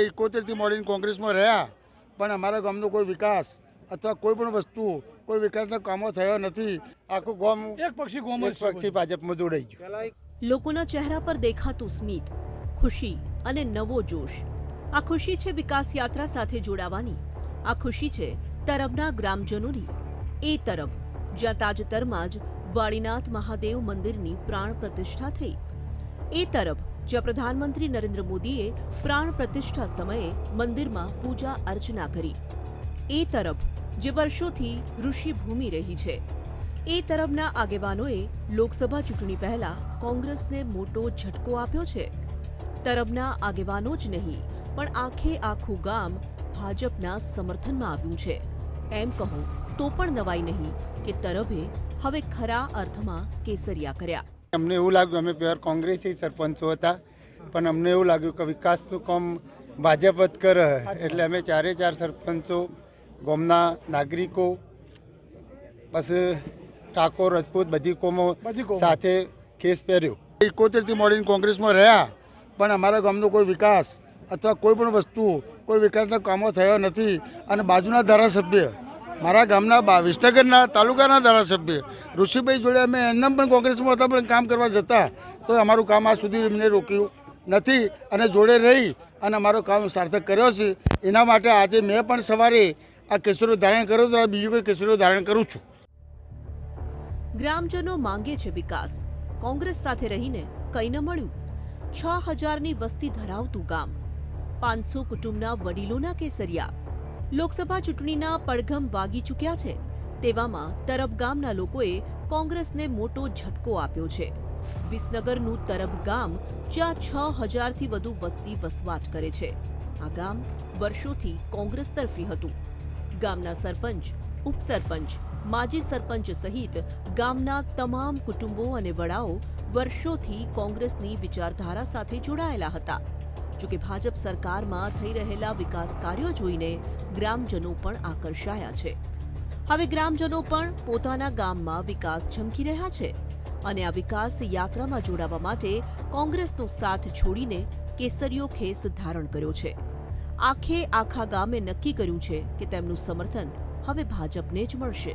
એકોતેરથી મળીને કોંગ્રેસમાં રહ્યા પણ અમારા ગામનો કોઈ વિકાસ અથવા કોઈ પણ વસ્તુ કોઈ વિકાસના કામો થયો નથી. આખું ગામ એક પક્ષી ગામ એક પક્ષી ભાજપમાં જોડાઈ ગયું. લોકોના ચહેરા પર દેખાતું સ્મિત ખુશી અને નવો જોશ. આ ખુશી છે વિકાસ યાત્રા સાથે જોડાવાની. આ ખુશી છે તરબના ગ્રામજનોની. એ તરફ જ્યાં તાજેતરમાં જ વાળીનાથ મહાદેવ મંદિરની પ્રાણ પ્રતિષ્ઠા થઈ. એ તરફ જ્યાં પ્રધાનમંત્રી નરેન્દ્ર મોદીએ પ્રાણ પ્રતિષ્ઠા સમયે મંદિરમાં પૂજા અર્ચના કરી. એ તરફ, જે વર્ષોથી ઋષિભૂમિ રહી છે. એ તરફના આગેવાનોએ લોકસભા ચૂંટણી પહેલા કોંગ્રેસને મોટો ઝટકો આપ્યો છે. તરફના આગેવાનો જ નહીં, પણ આખે આખું ગામ ભાજપના સમર્થનમાં આવ્યું છે. એમ કહો, તો પણ નવાઈ નહીં કે તરફે હવે ખરા અર્થમાં કેસરિયા કર્યા. અમને એવું લાગ્યું અમે પહેલાં કોંગ્રેસી સરપંચો હતા પણ અમને એવું લાગ્યું કે વિકાસનું કામ ભાજપ જ કરે. એટલે અમે ચારે ચાર સરપંચો ગામના નાગરિકો પછી ઠાકોર રજપૂત બધી કોમો. સાથે કેસ પહેર્યો. એકોતેરથી મળીને કોંગ્રેસમાં રહ્યા પણ અમારા ગામનો કોઈ વિકાસ અથવા કોઈ પણ વસ્તુ કોઈ વિકાસના કામો થયો નથી. અને બાજુના ધારાસભ્ય મારા ગામના વિસનગરના તાલુકાના ધારાસભ્ય. ઋષિભાઈ જોડે અમે એમને પણ કોંગ્રેસમાં હતા, પણ કામ કરવા જતા, તો અમારું કામ આ સુધી એમને રોક્યું નથી અને જોડે રહી અને અમારું કામ સાર્થક કર્યો છે. એના માટે આજે મેં પણ સવારે આ કેસરો ધારણ કર્યો તો બીજું કોઈ કેસરો ધારણ કરું છું. ગ્રામજનો માંગે છે વિકાસ. કોંગ્રેસ સાથે રહીને કંઈ ન મળ્યું. છ હજારની વસ્તી ધરાવતું ગામ. પાંચસો કુટુંબના વડીલોના કેસરિયા. લોકસભા ચૂંટણીના પડઘમ વાગી ચૂક્યા છે. તેવામાં તરબ ગામના લોકોએ કોંગ્રેસને મોટો ઝટકો આપ્યો છે. વિસનગરનું તરબ ગામ જ્યાં છ હજારથી વધુ વસ્તી વસવાટ કરે છે. આ ગામ વર્ષોથી કોંગ્રેસ તરફી હતું. ગામના સરપંચ, ઉપસરપંચ, માજી સરપંચ સહિત ગામના તમામ કુટુંબો અને વડાઓ વર્ષોથી કોંગ્રેસની વિચારધારા સાથે જોડાયેલા હતા. જોકે ભાજપ સરકારમાં થઈ રહેલા વિકાસ કાર્યો જોઈને ગ્રામજનો પણ આકર્ષાયા છે. હવે ગ્રામજનો પણ પોતાના ગામમાં વિકાસ ઝંખી રહ્યા છે અને આ વિકાસ યાત્રામાં જોડાવા માટે કોંગ્રેસનો સાથ છોડીને કેસરીયો ખેસ ધારણ કર્યો છે. આખે આખા ગામે નક્કી કર્યું છે કે તેમનું સમર્થન હવે ભાજપને જ મળશે.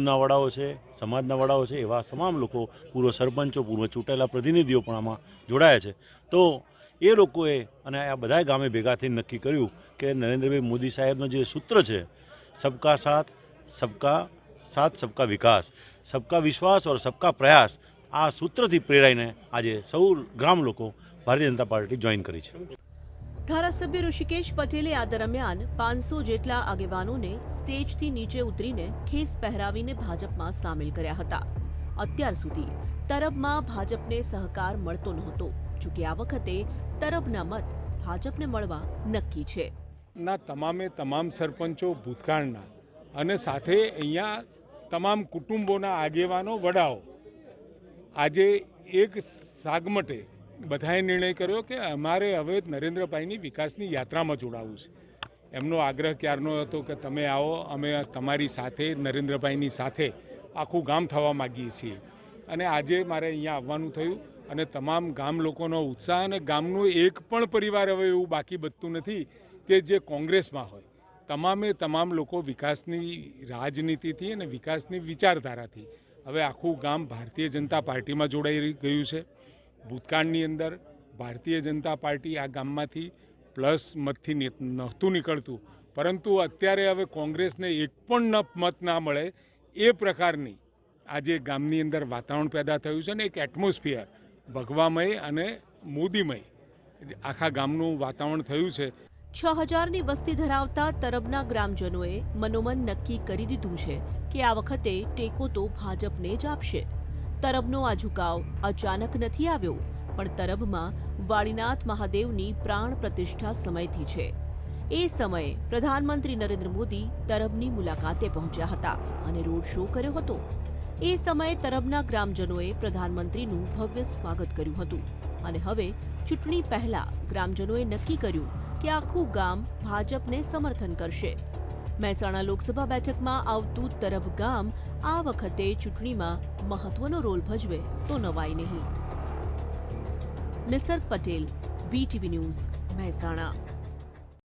ના વડાઓ છે, સમાજના વડાઓ છે, એવા તમામ લોકો પૂર્વ સરપંચો, પૂર્વ ચૂંટાયેલા પ્રતિનિધિઓ પણ આમાં જોડાયા છે. તો એ લોકોએ અને આ બધા ગામે ભેગા થઈને નક્કી કર્યું કે નરેન્દ્રભાઈ મોદી સાહેબનો જે સૂત્ર છે, સબકા સાથ સબકા સાથ, સબકા વિકાસ, સબકા વિશ્વાસ ઓર સબકા પ્રયાસ આ સૂત્રથી પ્રેરાઈને આજે સૌ ગ્રામ લોકો ભારતીય જનતા પાર્ટી જોઈન કરી છે. ધારાસભ્ય ઋષિકેશ પટેલે આ દરમિયાન પાંચસો જેટલા આગેવાનોને સ્ટેજથી નીચે ઉતરીને ખેસ પહેરાવીને ભાજપમાં સામેલ કર્યા હતા. અત્યાર સુધી તરબમાં ભાજપને સહકાર મળતો નહોતો. જોકે આ વખતે તરબના મત ભાજપને મળવા નક્કી છે. ના, તમામે તમામ સરપંચો ભૂતકાળના અને સાથે અહીંયા તમામ કુટુંબોના આગેવાનો, વડાઓ. આજે એક સાગમટે બધાએ નિર્ણય કર્યો કે અમારે હવે નરેન્દ્રભાઈની વિકાસની યાત્રામાં જોડાવવું છે. એમનો આગ્રહ ક્યારનો હતો કે તમે આવો, અમે તમારી સાથે, નરેન્દ્રભાઈની સાથે આખું ગામ થવા માગીએ છીએ. અને આજે મારે અહીંયા આવવાનું થયું. અને તમામ ગામ લોકોનો ઉત્સાહ અને ગામનું એક પણ પરિવાર હવે એવું બાકી બચતું નથી કે જે કોંગ્રેસમાં હોય. તમામે તમામ લોકો વિકાસની રાજનીતિથી અને વિકાસની વિચારધારાથી હવે આખું ગામ ભારતીય જનતા પાર્ટીમાં જોડાઈ ગયું છે. ભૂતકાળની અંદર ભારતીય જનતા પાર્ટી આ ગામમાંથી પ્લસ મતથી નહોતું નીકળતું. પરંતુ અત્યારે હવે કોંગ્રેસને એક પણ ન, મત ના મળે એ પ્રકારની આજે ગામની અંદર વાતાવરણ પેદા થયું છે ને એક એટમોસ્ફિયર ભગવામય અને મોદીમય. આખા ગામનું વાતાવરણ થયું છે. છ હજારની વસ્તી ધરાવતા તરબના ગ્રામજનોએ મનોમન નક્કી કરી દીધું છે કે આ વખતે ટેકો તો ભાજપને જ આપશે. તરબનો આ ઝુકાવ અચાનક નથી આવ્યો, પણ તરબમાં વાળીનાથ મહાદેવની પ્રાણ પ્રતિષ્ઠા સમયથી છે. એ સમયે પ્રધાનમંત્રી નરેન્દ્ર મોદી તરબની મુલાકાતે પહોંચ્યા હતા અને રોડ શો કર્યો હતો. એ સમયે તરબના ગ્રામજનોએ પ્રધાનમંત્રીનું ભવ્ય સ્વાગત કર્યું હતું. અને હવે ચૂંટણી પહેલા ગ્રામજનોએ નક્કી કર્યું કે આખું ગામ ભાજપને સમર્થન કરશે. મહેસાણા લોકસભા બેઠકમાં આવતું તરબ ગામ આ વખતે ચૂંટણીમાં મહત્વનો રોલ ભજવે તો નવાઈ નહીં. Nisarg Patel BTV news Mehsana.